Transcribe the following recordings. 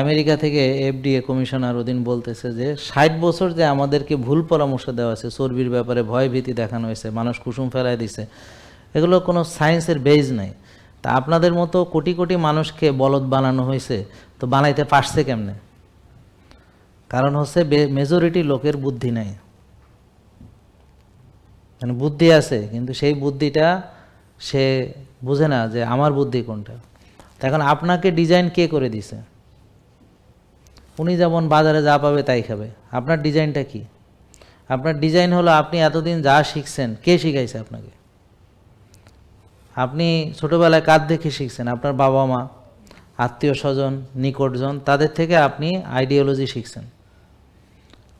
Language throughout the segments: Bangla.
আমেরিকা থেকে এফডিএ কমিশনার ওদিন বলতেছে যে, ষাট বছর যে আমাদেরকে ভুল পরামর্শ দেওয়া হয়েছে, চর্বির ব্যাপারে ভয় ভীতি দেখানো হয়েছে, মানুষ কুসুম ফেলায় দিছে, এগুলো কোনো সায়েন্সের বেজ নাই। তা আপনাদের মতো কোটি কোটি মানুষকে বলদ বানানো হয়েছে, তো বানাইতে পারছে কেমনে? কারণ হচ্ছে মেজরিটি লোকের বুদ্ধি নাই। মানে বুদ্ধি আছে, কিন্তু সেই বুদ্ধিটা সে বুঝে না যে আমার বুদ্ধি কোনটা। এখন আপনাকে ডিজাইন কে করে দিছে? উনি যেমন বাজারে যা পাবে তাই খাবে। আপনার ডিজাইনটা কি? আপনার ডিজাইন হলো আপনি এতদিন যা শিখছেন, কে শিখাইছে আপনাকে? আপনি ছোটোবেলায় কার দেখে শিখছেন, আপনার বাবা মা, আত্মীয় স্বজন, নিকটজন, তাদের থেকে আপনি আইডিওলজি শিখছেন।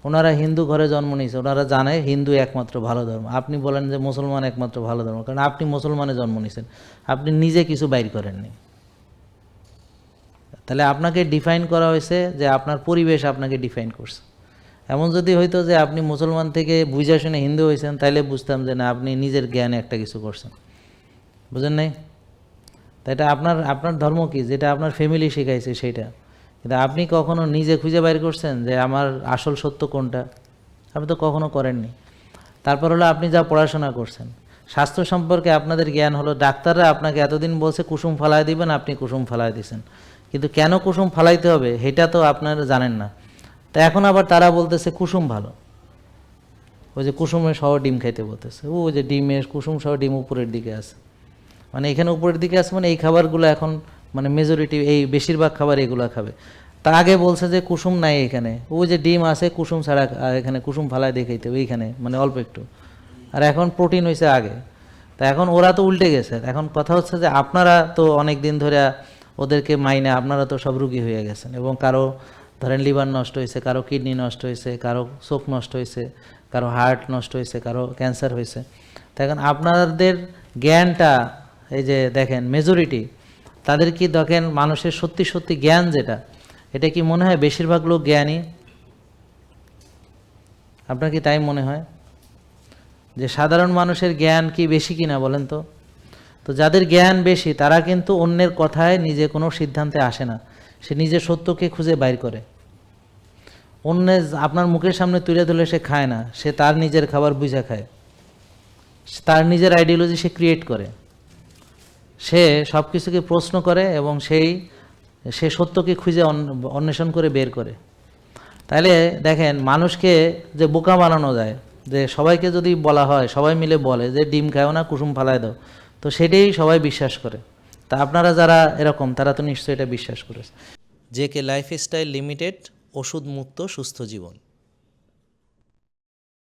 ওনারা হিন্দু ঘরে জন্ম নিয়েছে, ওনারা জানে হিন্দু একমাত্র ভালো ধর্ম। আপনি বলেন যে মুসলমান একমাত্র ভালো ধর্ম, কারণ আপনি মুসলমানে জন্ম নিয়েছেন। আপনি নিজে কিছু বাইর করেননি। তাহলে আপনাকে ডিফাইন করা হয়েছে যে আপনার পরিবেশ আপনাকে ডিফাইন করছে। এমন যদি হইতো যে আপনি মুসলমান থেকে বুঝা শুনে হিন্দু হয়েছেন, তাইলে বুঝতাম যে না, আপনি নিজের জ্ঞানে একটা কিছু করছেন। বুঝেন নাই? তা এটা আপনার আপনার ধর্ম কি? যেটা আপনার ফ্যামিলি শিখাইছে সেটা কিন্তু আপনি কখনো নিজে খুঁজে বাইর করছেন যে আমার আসল সত্য কোনটা? আপনি তো কখনো করেননি। তারপর হলো আপনি যা পড়াশোনা করছেন। স্বাস্থ্য সম্পর্কে আপনাদের জ্ঞান হলো, ডাক্তাররা আপনাকে এতদিন বলছে, কুসুম ফালায় দিবেন, আপনি কুসুম ফালায় দিছেন। কিন্তু কেন কুসুম ফালাইতে হবে সেটা তো আপনারা জানেন না। তা এখন আবার তারা বলতেছে কুসুম ভালো। ওই যে কুসুমের সহ ডিম খাইতে বলতেছে। ও যে ডিমের, কুসুম সহ ডিম উপরের দিকে আছে। মানে এখানে উপরের দিকে আছে মানে এই খাবারগুলো এখন মানে মেজরিটি এই বেশিরভাগ খাবার এগুলো খাবে। তা আগে বলছে যে কুসুম নাই এখানে। ও যে ডিম আছে কুসুম ছাড়া এখানে কুসুম ফালায় দেখাইতে এইখানে মানে অল্প একটু। আর এখন প্রোটিন হয়েছে আগে। তা এখন ওরা তো উল্টে গেছে। এখন কথা হচ্ছে যে আপনারা তো অনেক দিন ধরে ওদেরকে মাইনে আপনারা তো সব রুগী হয়ে গেছেন এবং কারও ধরেন লিভার নষ্ট হয়েছে, কারও কিডনি নষ্ট হয়েছে, কারও চোখ নষ্ট হয়েছে, কারও হার্ট নষ্ট হয়েছে, কারও ক্যান্সার হয়েছে। তা এখন আপনাদের জ্ঞানটা, এই যে দেখেন মেজরিটি তাদের কি দেখেন মানুষের সত্যি সত্যি জ্ঞান যেটা, এটা কি মনে হয় বেশিরভাগ লোক জ্ঞানী? আপনার কি তাই মনে হয়? যে সাধারণ মানুষের জ্ঞান কি বেশি কিনা বলেন তো? তো যাদের জ্ঞান বেশি, তারা কিন্তু অন্যের কথায় নিজে কোনো সিদ্ধান্তে আসে না। সে নিজের সত্যকে খুঁজে বাইর করে। অন্যের আপনার মুখের সামনে তুলে তুলে সে খায় না, সে তার নিজের খাবার বুঝে খায়। তার নিজের আইডিওলজি সে ক্রিয়েট করে। সে সব কিছুকে প্রশ্ন করে এবং সেই, সে সত্যকে খুঁজে অন্বেষণ করে বের করে। তাহলে দেখেন, মানুষকে যে বোকা বানানো যায়, যে সবাইকে যদি বলা হয়, সবাই মিলে বলে যে ডিম খাও না, কুসুম ফালায় দাও তো সেটাই সবাই বিশ্বাস করে। তা আপনারা যারা এরকম, তারা তো নিশ্চয়ই এটা বিশ্বাস করেছে। যে কে লাইফস্টাইল লিমিটেড ওষুধ মুক্ত সুস্থ জীবন।